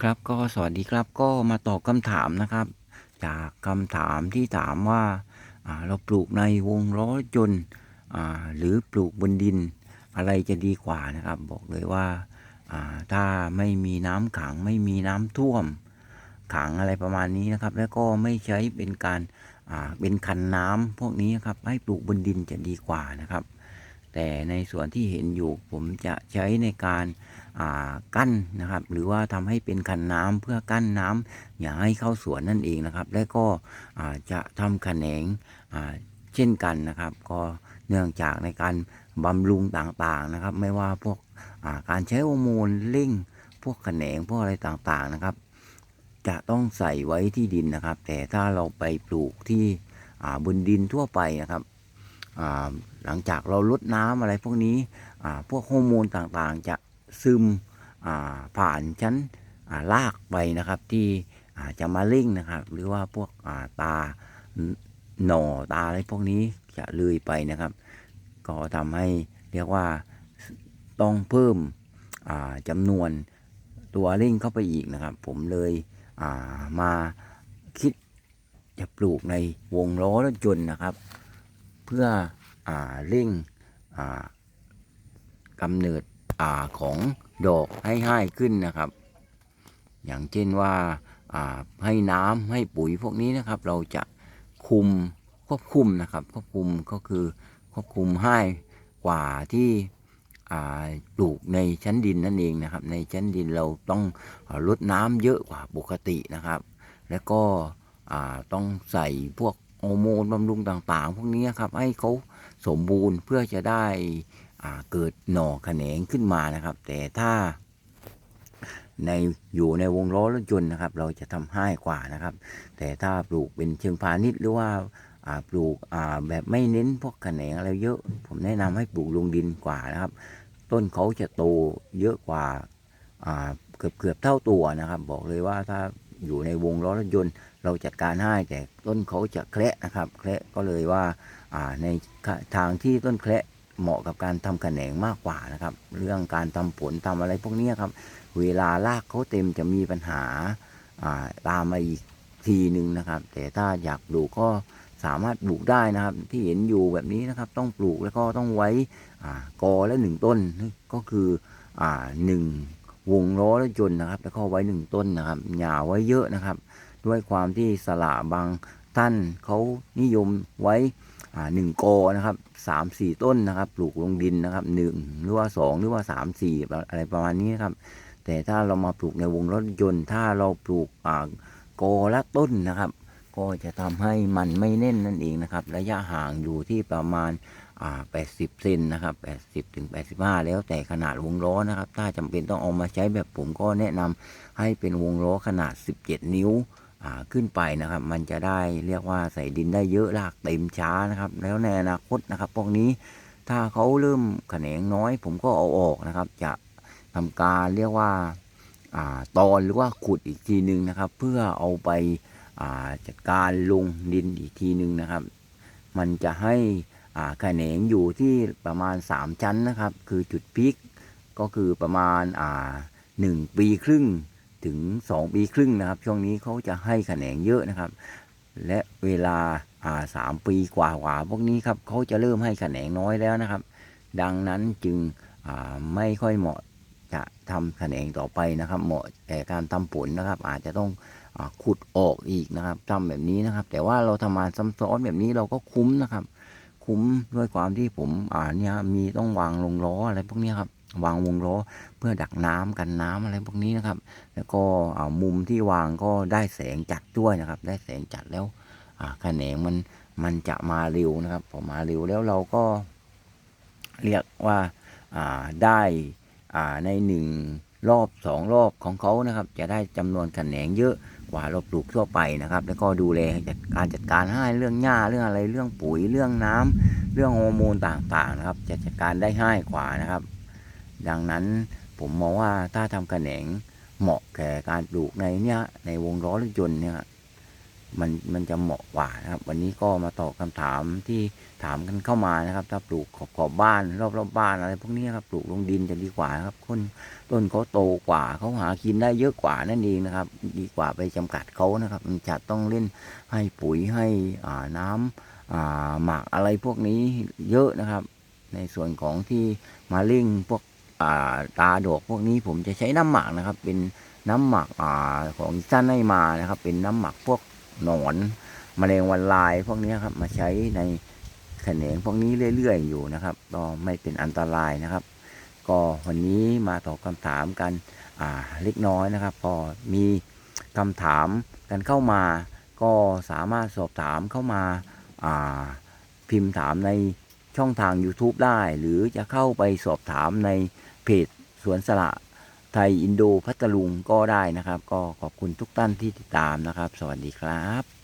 ครับก็สวัสดีครับก็มาตอบคำถามนะครับ จากคำถามที่ถามว่าเราปลูกในวงล้อรถยนอหรือปลูกบนดินอะไรจะดีกว่านะครับ บอกเลยว่าาถ้าไม่มีน้ำขังไม่มีน้ำท่วมขังอะไรประมาณนี้นะครับ แล้วก็ไม่ใช้เป็นการาเป็นคันน้ำพวกนี้นะครับ ให้ปลูกบนดินจะดีกว่านะครับ แต่ในส่วนที่เห็นอยู่ผมจะใช้ในการ กั้นนะครับ หรือว่าทำให้เป็นคันน้ำเพื่อกั้นน้ำอย่าให้เข้าสวนนั่นเองนะครับ และก็จะทำแขนงเช่นกันนะครับ ก็เนื่องจากในการบำรุงต่างๆนะครับ ไม่ว่าพวกาการใช้ฮอร์โมนเร่งพวกแขนงพวกอะไรต่างๆนะครับ จะต้องใส่ไว้ที่ดินนะครับ แต่ถ้าเราไปปลูกที่บนดินทั่วไปนะครับหลังจากเราลดน้ำอะไรพวกนี้พวกฮอร์โมนต่างๆ จะ ซึมผ่านชั้นอ่ารากไปนะครับ ที่อาจะมาเร่งนะครับ หรือว่าพวกาตาหน่อตาอะไรพวกนี้จะเลยไปนะครับ ก็ทำให้เรียกว่าต้องเพิ่มจำนวนตัวเร่งเข้าไปอีกนะครับ ผมเลยามาคิดจะปลูกในวงล้อรถยนต์นะครับ เพื่ออ่าเร่งกำเนิด อ่าของดอกให้ให้ขึ้นนะครับ อย่างเช่นว่าาให้น้ำให้ปุ๋ยพวกนี้นะครับ เราจะคุมควบคุมนะครับควบคุมก็คือควบคุมให้กว่าที่ปลูกในชั้นดินนั่นเองนะครับ ในชั้นดินเราต้องลดน้ำเยอะกว่าปกตินะครับ แล้วก็ต้องใส่พวกฮอโมนบำรุงต่างๆ พวกนี้ครับให้เขาสมบูรณ์เพื่อจะได้ เกิดหน่อแขนงขึ้นมานะครับ แต่ถ้าในอยู่ในวงล้อรถยนต์นะครับ เราจะทำให้กว่านะครับ แต่ถ้าปลูกเป็นเชิงพาณิชย์หรือว่าาปลูกแบบไม่เน้นพวกแขนงอะไรเยอะ ผมแนะนำให้ปลูกลงดินกว่านะครับ ต้นเขาจะโตเยอะกว่าาเกือบเกือบเท่าตัวนะครับ บอกเลยว่าถ้าอยู่ในวงล้อรถยนต์ เราจัดการให้แต่ต้นเขาจะแคระนะครับแคระก็เลยว่าอ่าในทางที่ต้นแคระ เหมาะกับการทำแขนงมากกว่านะครับ เรื่องการทำผลทำอะไรพวกนี้ครับ เวลารากเขาเต็มจะมีปัญหาตามมาอีกทีหนึ่งนะครับ แต่ถ้าอยากปลูกก็สามารถปลูกได้นะครับ ที่เห็นอยู่แบบนี้นะครับ ต้องปลูกแล้วก็ต้องไว้กอละหนึ่งต้นก็คือหนึ่งวงล้อรถยนต์นะครับ แล้วก็ไว้หนึ่งต้นนะครับอย่าไว้เยอะนะครับ ด้วยความที่สละบางท่านเขานิยมไว้ หนึ่งกอนะครับสามสี่ต้นนะครับ ปลูกลงดินนะครับหนึ่งหรือว่าสองหรือว่าสามสี่อะไรประมาณนี้ครับ แต่ถ้าเรามาปลูกในวงรถยนต์ ถ้าเราปลูกกอละต้นนะครับ ก็จะทำให้มันไม่แน่นนั่นเองนะครับ ระยะห่างอยู่ที่ประมาณ80เซนนะครับ80ถึง85แล้วแต่ขนาดวงล้อนะครับ ถ้าจำเป็นต้องเอามาใช้แบบผมก็แนะนำให้เป็นวงล้อขนาด17นิ้ว ขึ้นไปนะครับ มันจะได้เรียกว่าใส่ดินได้เยอะลากเต็มช้านะครับ แล้วในอนาคตนะครับพวกนี้ถ้าเขาเริ่มแขนงน้อย ผมก็เอาออกนะครับ จะทำการเรียกว่าตอนหรือว่าขุดอีกทีหนึ่งนะครับ เพื่อเอาไปจัดการลงดินอีกทีหนึ่งนะครับ มันจะให้แขนงอยู่ที่ประมาณ 3 ชั้นนะครับ คือจุดพีคก็คือประมาณหนึ่งปีครึ่ง ถึง 2 ปีครึ่งนะครับ ช่วงนี้เขาจะให้แขนงเยอะนะครับ และเวลาอ่าสามปีกว่ากว่าพวกนี้ครับเขาจะเริ่มให้แขนงน้อยแล้วนะครับ ดังนั้นจึงอ่าไม่ค่อยเหมาะจะทำแขนงต่อไปนะครับ เหมาะแต่การทำผลนะครับ อาจจะต้องอขุดออกอีกนะครับทำแบบนี้นะครับ แต่ว่าเราทำมาซ้ำซ้อนแบบนี้เราก็คุ้มนะครับ คุ้มด้วยความที่ผมอ่าเนี่ยมีต้องวางลงล้ออะไรพวกนี้ครับวางวงล้อเพื่อดักน้ำกันน้ำอะไรพวกนี้นะครับ แล้วก็มุมที่วางก็ได้แสงจัดด้วยนะครับ ได้แสงจัดแล้วแขนงมันมันจะมาเร็วนะครับพอมาเร็วแล้วเราก็เรียกว่าได้ในหนึ่งรอบสองรอบของเขานะครับ จะได้จำนวนแขนงเยอะ กว่าเราปลูกทั่วไปนะครับ แล้วก็ดูแลการจัดการให้เรื่องหญ้าเรื่องอะไรเรื่องปุ๋ยเรื่องน้ำเรื่องฮอร์โมนต่างๆนะครับจะจัดการได้ง่ายกว่านะครับ ดังนั้นผมมองว่าถ้าทำกระแหนงเหมาะแก่การปลูกในเนี้ยในวงล้อรถยนต์เนี่ย มันมันจะเหมาะกว่านะครับ วันนี้ก็มาตอบคำถามที่ถามกันเข้ามานะครับ ถ้าปลูกขอบขอบบ้านรอบรอบบ้านอะไรพวกนี้ครับปลูกลงดินจะดีกว่าครับคนต้นเขาโตกว่าเขาหากินได้เยอะกว่านั่นเองนะครับ ดีกว่าไปจำกัดเขานะครับ มันจะต้องเล่นให้ปุ๋ยให้อ่าน้ำอ่าหมักอะไรพวกนี้เยอะนะครับ ในส่วนของที่มาเร่งพวกอ่าตาดอกพวกนี้ผมจะใช้น้ำหมักนะครับ เป็นน้ำหมักอ่าของท่านให้มานะครับ เป็นน้ำหมักพวก หนอนแมลงวันลายพวกนี้ครับมาใช้ในแขนงพวกนี้เรื่อยๆอยู่นะครับก็ไม่เป็นอันตรายนะครับ ก็วันนี้มาตอบคำถามกันอ่าเล็กน้อยนะครับก็มีคำถามกันเข้ามา ก็สามารถสอบถามเข้ามาอ่าพิมพ์ถามในช่องทาง YouTube ได้ หรือจะเข้าไปสอบถามในเพจสวนสละ ไทยอินโดพัทลุงก็ได้นะครับ ก็ขอบคุณทุกท่านที่ติดตามนะครับ สวัสดีครับ